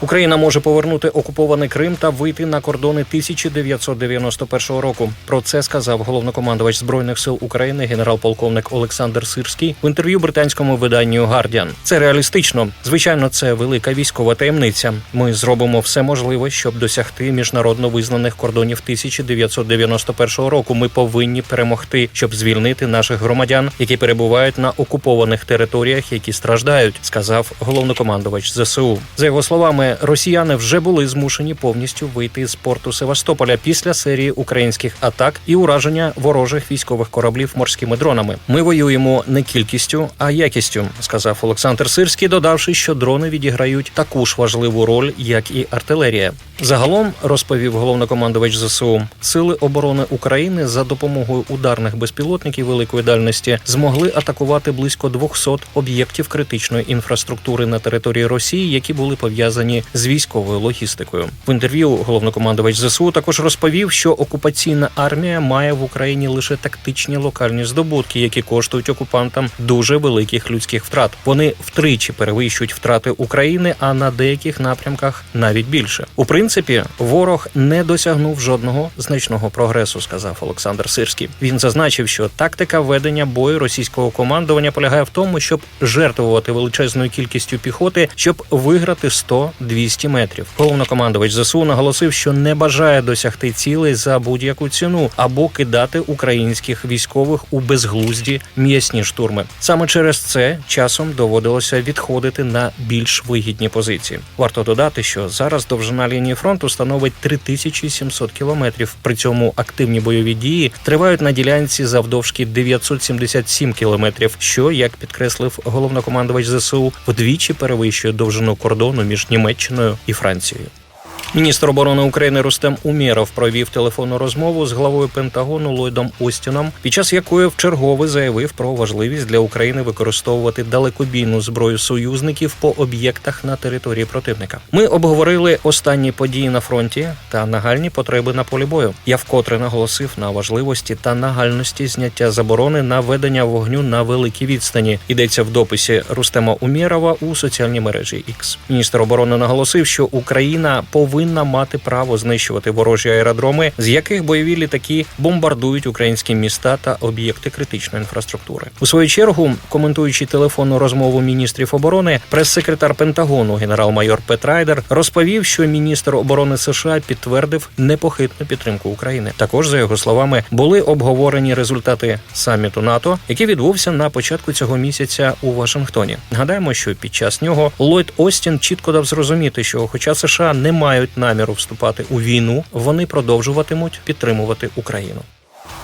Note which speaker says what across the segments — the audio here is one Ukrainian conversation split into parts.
Speaker 1: Україна може повернути окупований Крим та вийти на кордони 1991 року. Про це сказав головнокомандувач збройних сил України генерал-полковник Олександр Сирський в інтерв'ю британському виданню Guardian. Це реалістично. Звичайно, це велика військова таємниця. Ми зробимо все можливе, щоб досягти міжнародно визнаних кордонів 1991 року. Ми повинні перемогти, щоб звільнити наших громадян, які перебувають на окупованих територіях, які страждають, сказав головнокомандувач ЗСУ. За його словами, росіяни вже були змушені повністю вийти з порту Севастополя після серії українських атак і ураження ворожих військових кораблів морськими дронами. Ми воюємо не кількістю, а якістю, сказав Олександр Сирський, додавши, що дрони відіграють таку ж важливу роль, як і артилерія. Загалом розповів головнокомандувач ЗСУ, сили оборони України за допомогою ударних безпілотників великої дальності змогли атакувати близько 200 об'єктів критичної інфраструктури на території Росії, які були пов'язані з військовою логістикою. В інтерв'ю головнокомандувач ЗСУ також розповів, що окупаційна армія має в Україні лише тактичні локальні здобутки, які коштують окупантам дуже великих людських втрат. Вони втричі перевищують втрати України, а на деяких напрямках навіть більше. У принципі, ворог не досягнув жодного значного прогресу, сказав Олександр Сирський. Він зазначив, що тактика ведення бою російського командування полягає в тому, щоб жертвувати величезною кількістю піхоти, щоб виграти 100-200 метрів. Головнокомандувач ЗСУ наголосив, що не бажає досягти цілей за будь-яку ціну або кидати українських військових у безглузді м'ясні штурми. Саме через це часом доводилося відходити на більш вигідні позиції. Варто додати, що зараз довжина лінії фронту становить 3700 кілометрів. При цьому активні бойові дії тривають на ділянці завдовжки 977 кілометрів, що, як підкреслив головнокомандувач ЗСУ, вдвічі перевищує довжину кордону між Німеччиною і Францією. Міністр оборони України Рустем Умєров провів телефонну розмову з главою Пентагону Ллойдом Остіном, під час якої вчергове заявив про важливість для України використовувати далекобійну зброю союзників по об'єктах на території противника. Ми обговорили останні події на фронті та нагальні потреби на полі бою. Я вкотре наголосив на важливості та нагальності зняття заборони на ведення вогню на великій відстані. Йдеться в дописі Рустема Умєрова у соціальній мережі X. Міністр оборони наголосив, що Україна повинна мати право знищувати ворожі аеродроми, з яких бойові літаки бомбардують українські міста та об'єкти критичної інфраструктури. У свою чергу, коментуючи телефонну розмову міністрів оборони, прес-секретар Пентагону генерал-майор Пет Райдер розповів, що міністр оборони США підтвердив непохитну підтримку України. Також за його словами були обговорені результати саміту НАТО, який відбувся на початку цього місяця у Вашингтоні. Нагадаємо, що під час нього Ллойд Остін чітко дав зрозуміти, що, хоча США не мають наміру вступати у війну, вони продовжуватимуть підтримувати Україну.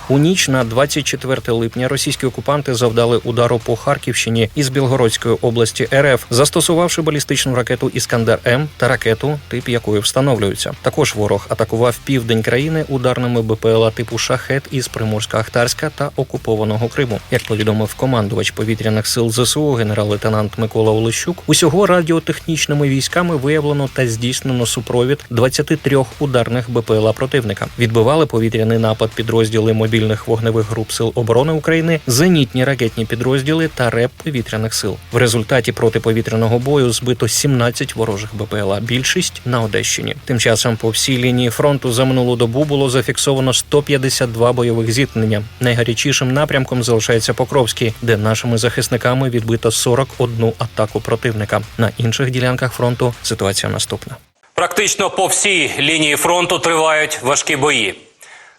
Speaker 1: У ніч на 24 липня російські окупанти завдали удару по Харківщині із Білгородської області РФ, застосувавши балістичну ракету Іскандер М та ракету, тип якої встановлюється. Також ворог атакував південь країни ударними БПЛА типу Шахет із Приморська-Ахтарська та окупованого Криму. Як повідомив командувач повітряних сил ЗСУ генерал-лейтенант Микола Олещук, усього радіотехнічними військами виявлено та здійснено супровід 23 ударних БПЛА противника. Відбивали повітряний напад підрозділи мобільних вогневих груп сил оборони України, зенітні ракетні підрозділи та РЕП повітряних сил. В результаті протиповітряного бою збито 17 ворожих БПЛА, більшість на Одещині. Тим часом по всій лінії фронту за минулу добу було зафіксовано 152 бойових зіткнення. Найгарячішим напрямком залишається Покровський, де нашими захисниками відбито 41 атаку противника. На інших ділянках фронту ситуація наступна.
Speaker 2: Практично по всій лінії фронту тривають важкі бої.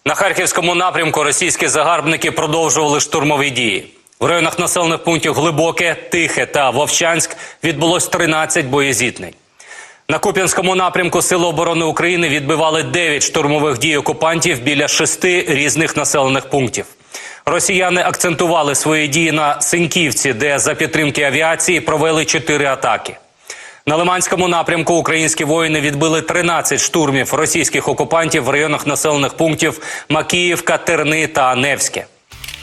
Speaker 2: На харківському напрямку російські загарбники продовжували штурмові дії. В районах населених пунктів Глибоке, Тихе та Вовчанськ відбулось 13 боєзіткнень. На Куп'янському напрямку Сили оборони України відбивали 9 штурмових дій окупантів біля шести різних населених пунктів. Росіяни акцентували свої дії на Синьківці, де за підтримки авіації провели 4 атаки. На Лиманському напрямку українські воїни відбили 13 штурмів російських окупантів в районах населених пунктів Макіївка, Терни та Невське.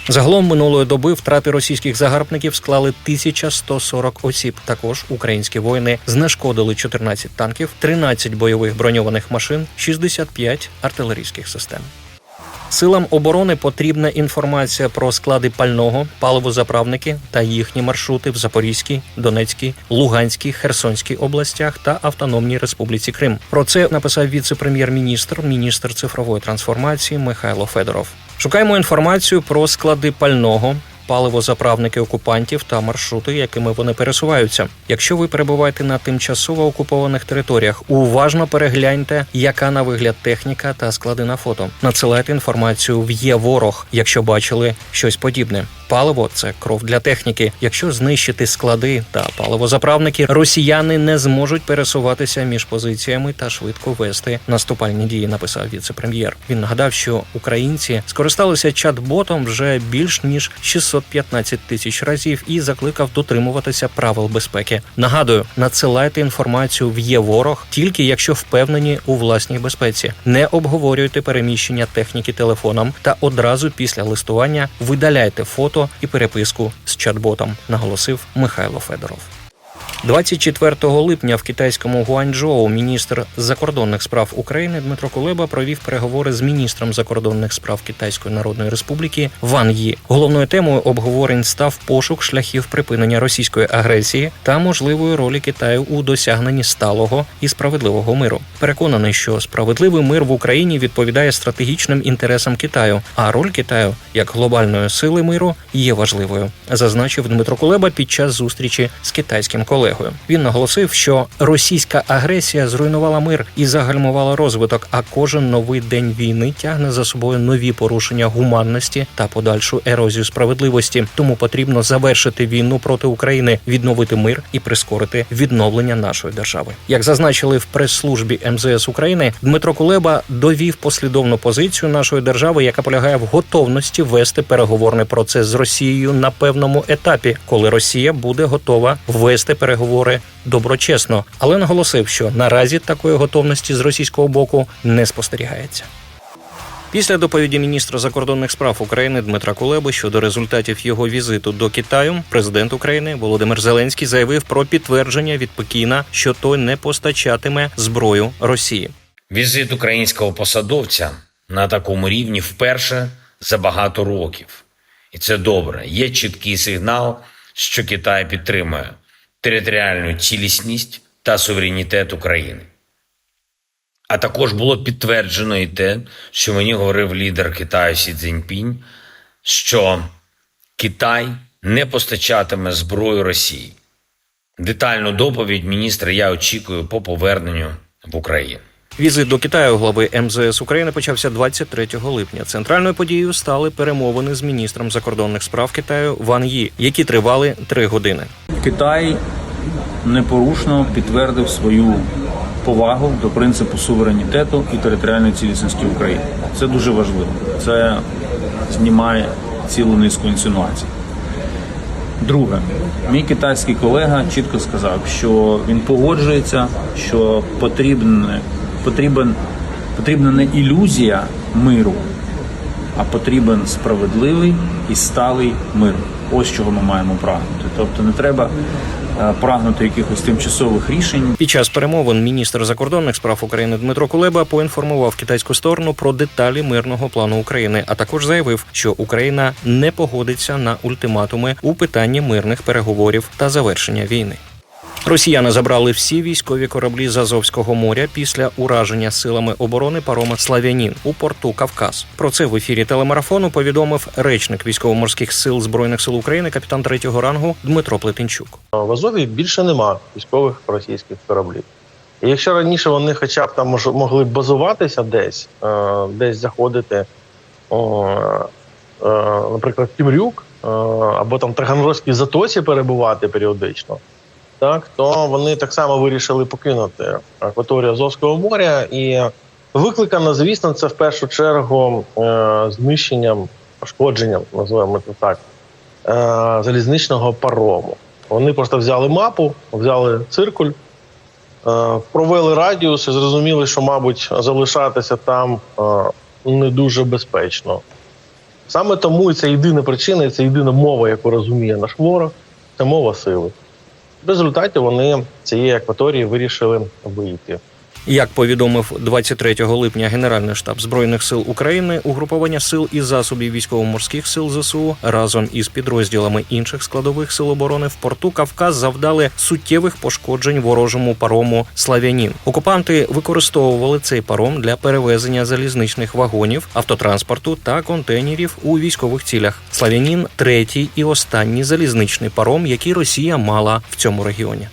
Speaker 1: Загалом минулої доби втрати російських загарбників склали 1140 осіб. Також українські воїни знешкодили 14 танків, 13 бойових броньованих машин, 65 артилерійських систем. Силам оборони потрібна інформація про склади пального, паливозаправники та їхні маршрути в Запорізькій, Донецькій, Луганській, Херсонській областях та Автономній Республіці Крим. Про це написав віце-прем'єр-міністр, міністр цифрової трансформації Михайло Федоров. Шукаємо інформацію про склади пального. Паливозаправники окупантів та маршрути, якими вони пересуваються. Якщо ви перебуваєте на тимчасово окупованих територіях, уважно перегляньте, яка на вигляд техніка та склади на фото. Надсилайте інформацію в є ворог, якщо бачили щось подібне. Паливо це кров для техніки. Якщо знищити склади та паливозаправники, росіяни не зможуть пересуватися між позиціями та швидко вести наступальні дії. Написав віце-прем'єр. Він нагадав, що українці скористалися чат-ботом вже більш ніж 615 тисяч разів і закликав дотримуватися правил безпеки. Нагадую, надсилайте інформацію в є ворог тільки якщо впевнені у власній безпеці. Не обговорюйте переміщення техніки телефоном та одразу після листування видаляйте фото і переписку з чат-ботом, наголосив Михайло Федоров. 24 липня в китайському Гуанчжоу міністр закордонних справ України Дмитро Кулеба провів переговори з міністром закордонних справ Китайської Народної Республіки Ван Ї. Головною темою обговорень став пошук шляхів припинення російської агресії та можливої ролі Китаю у досягненні сталого і справедливого миру. Переконаний, що справедливий мир в Україні відповідає стратегічним інтересам Китаю, а роль Китаю як глобальної сили миру є важливою, зазначив Дмитро Кулеба під час зустрічі з китайським колегою. Він наголосив, що російська агресія зруйнувала мир і загальмувала розвиток. А кожен новий день війни тягне за собою нові порушення гуманності та подальшу ерозію справедливості. Тому потрібно завершити війну проти України, відновити мир і прискорити відновлення нашої держави. Як зазначили в прес-службі МЗС України, Дмитро Кулеба довів послідовну позицію нашої держави, яка полягає в готовності вести переговорний процес з Росією на певному етапі, коли Росія буде готова вести переговори доброчесно, але наголосив, що наразі такої готовності з російського боку не спостерігається. Після доповіді міністра закордонних справ України Дмитра Кулеби щодо результатів його візиту до Китаю, президент України Володимир Зеленський заявив про підтвердження від Пекіна, що той не постачатиме зброю Росії.
Speaker 3: Візит українського посадовця на такому рівні вперше за багато років. І це добре. Є чіткий сигнал, що Китай підтримує територіальну цілісність та суверенітет України. А також було підтверджено і те, що мені говорив лідер Китаю Сі Цзіньпінь, що Китай не постачатиме зброю Росії. Детальну доповідь міністра я очікую по поверненню в Україну.
Speaker 1: Візит до Китаю глави МЗС України почався 23 липня. Центральною подією стали перемовини з міністром закордонних справ Китаю Ван Ї, які тривали три години.
Speaker 4: Китай непорушно підтвердив свою повагу до принципу суверенітету і територіальної цілісності України. Це дуже важливо. Це знімає цілу низку інсинуацій. Друге, мій китайський колега чітко сказав, що він погоджується, що потрібне, потрібен, потрібна не ілюзія миру, а потрібен справедливий і сталий мир. Ось чого ми маємо прагнути. Тобто не треба е, прагнути якихось тимчасових рішень.
Speaker 1: Під час перемовин міністр закордонних справ України Дмитро Кулеба поінформував китайську сторону про деталі мирного плану України, а також заявив, що Україна не погодиться на ультиматуми у питанні мирних переговорів та завершення війни. Росіяни забрали всі військові кораблі з Азовського моря після ураження силами оборони парома Славянін у порту Кавказ. Про це в ефірі телемарафону повідомив речник військово-морських сил збройних сил України, капітан третього рангу Дмитро Плетенчук.
Speaker 5: В Азові більше нема військових російських кораблів. І якщо раніше вони хоча б там могли базуватися десь, е, десь заходити, е, наприклад, Тімрюк е, або там Таганрозькій затоці перебувати періодично, так, то вони так само вирішили покинути акваторію Азовського моря. І викликано, звісно, це в першу чергу е, знищенням, пошкодженням, називаємо це так, е, залізничного парому. Вони просто взяли мапу, взяли циркуль, е, провели радіус і зрозуміли, що, мабуть, залишатися там не дуже безпечно. Саме тому і це єдина причина, і це єдина мова, яку розуміє наш ворог, це мова сили. В результаті вони цієї акваторії вирішили вийти.
Speaker 1: Як повідомив 23 липня Генеральний штаб збройних сил України, угруповання сил і засобів військово-морських сил ЗСУ разом із підрозділами інших складових сил оборони в порту Кавказ завдали суттєвих пошкоджень ворожому парому Славянін. Окупанти використовували цей паром для перевезення залізничних вагонів, автотранспорту та контейнерів у військових цілях. Славянін третій і останній залізничний паром, який Росія мала в цьому регіоні.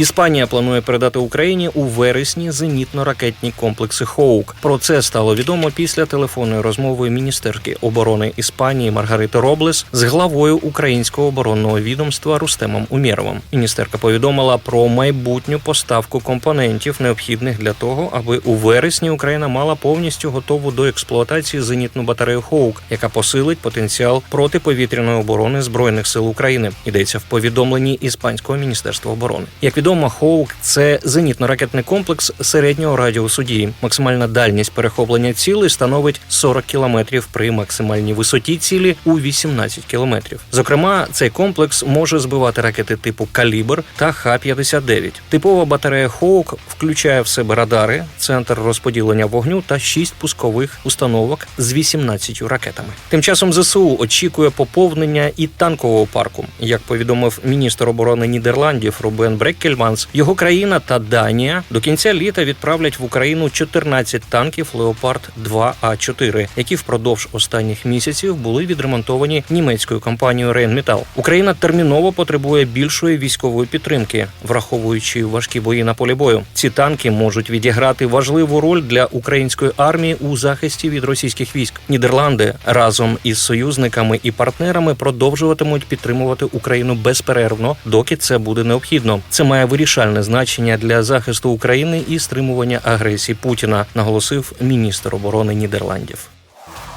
Speaker 1: Іспанія планує передати Україні у вересні зенітно-ракетні комплекси Хоук. Про це стало відомо після телефонної розмови міністерки оборони Іспанії Маргарити Роблес з главою українського оборонного відомства Рустемом Умєровим. Міністерка повідомила про майбутню поставку компонентів, необхідних для того, аби у вересні Україна мала повністю готову до експлуатації зенітну батарею Хоук, яка посилить потенціал протиповітряної оборони збройних сил України. Йдеться в повідомленні іспанського міністерства оборони. Як відомо, Хоук це зенітно-ракетний комплекс середнього радіусу дії. Максимальна дальність перехоплення цілей становить 40 кілометрів при максимальній висоті цілі у 18 кілометрів. Зокрема, цей комплекс може збивати ракети типу Калібр та Х-59. Типова батарея Хоук включає в себе радари, центр розподілення вогню та 6 пускових установок з 18 ракетами. Тим часом ЗСУ очікує поповнення і танкового парку. Як повідомив міністр оборони Нідерландів Рубен Бреккельманс, його країна та Данія до кінця літа відправлять в Україну 14 танків Леопард 2 А 4 які впродовж останніх місяців були відремонтовані німецькою компанією Rheinmetall. Україна терміново потребує більшої військової підтримки, враховуючи важкі бої на полі бою. Ці танки можуть відіграти важливу роль для української армії у захисті від російських військ. Нідерланди разом із союзниками і партнерами продовжуватимуть підтримувати Україну безперервно, доки це буде необхідно. Це має вирішальне значення для захисту України і стримування агресії Путіна, наголосив міністр оборони Нідерландів.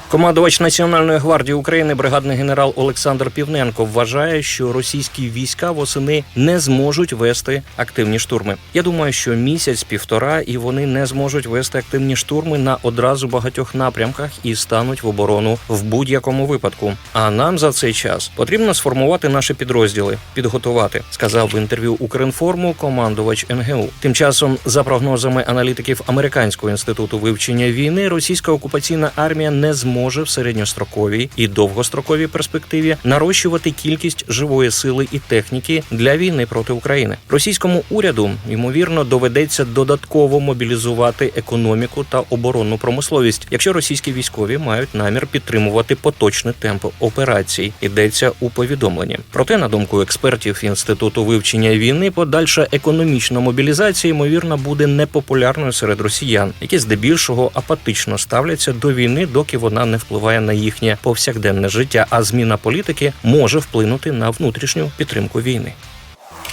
Speaker 1: Командувач Національної гвардії України, бригадний генерал Олександр Півненко, вважає, що російські війська восени не зможуть вести активні штурми. Я думаю, що місяць-півтора і вони не зможуть вести активні штурми на одразу багатьох напрямках і стануть в оборону в будь-якому випадку. А нам за цей час потрібно сформувати наші підрозділи, підготувати, сказав в інтерв'ю Укрінформу командувач НГУ. Тим часом, за прогнозами аналітиків Американського інституту вивчення війни, російська окупаційна армія не зможе в середньостроковій і довгостроковій перспективі нарощувати кількість живої сили і техніки для війни проти України. Російському уряду ймовірно доведеться додатково мобілізувати економіку та оборонну промисловість, якщо російські військові мають намір підтримувати поточний темп операцій. Йдеться у повідомленні. Проте, на думку експертів інституту вивчення війни, подальша економічна мобілізація ймовірно буде непопулярною серед росіян, які здебільшого апатично ставляться до війни, доки вона не впливає на їхнє повсякденне життя. А зміна політики може вплинути на внутрішню підтримку війни.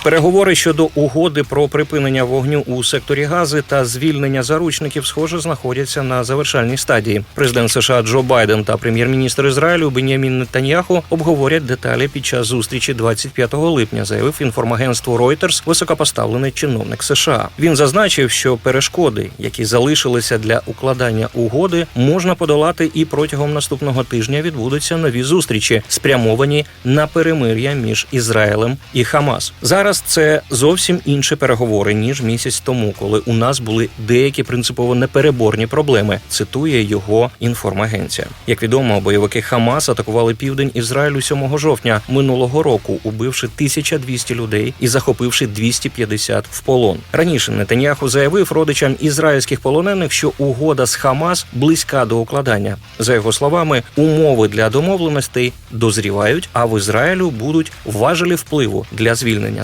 Speaker 1: Переговори щодо угоди про припинення вогню у секторі Гази та звільнення заручників, схоже, знаходяться на завершальній стадії. Президент США Джо Байден та прем'єр-міністр Ізраїлю Бенямін Нетаньяху обговорять деталі під час зустрічі 25 липня, заявив інформагентству Reuters високопоставлений чиновник США. Він зазначив, що перешкоди, які залишилися для укладання угоди, можна подолати і протягом наступного тижня відбудуться нові зустрічі, спрямовані на перемир'я між Ізраїлем і Хамас. Зараз це зовсім інші переговори ніж місяць тому, коли у нас були деякі принципово непереборні проблеми. Цитує його інформагенція. Як відомо, бойовики Хамас атакували південь Ізраїлю 7 жовтня минулого року, убивши 1200 людей і захопивши 250 в полон. Раніше Нетаньяху заявив родичам ізраїльських полонених, що угода з Хамас близька до укладання. За його словами, умови для домовленостей дозрівають, а в Ізраїлю будуть важелі впливу для звільнення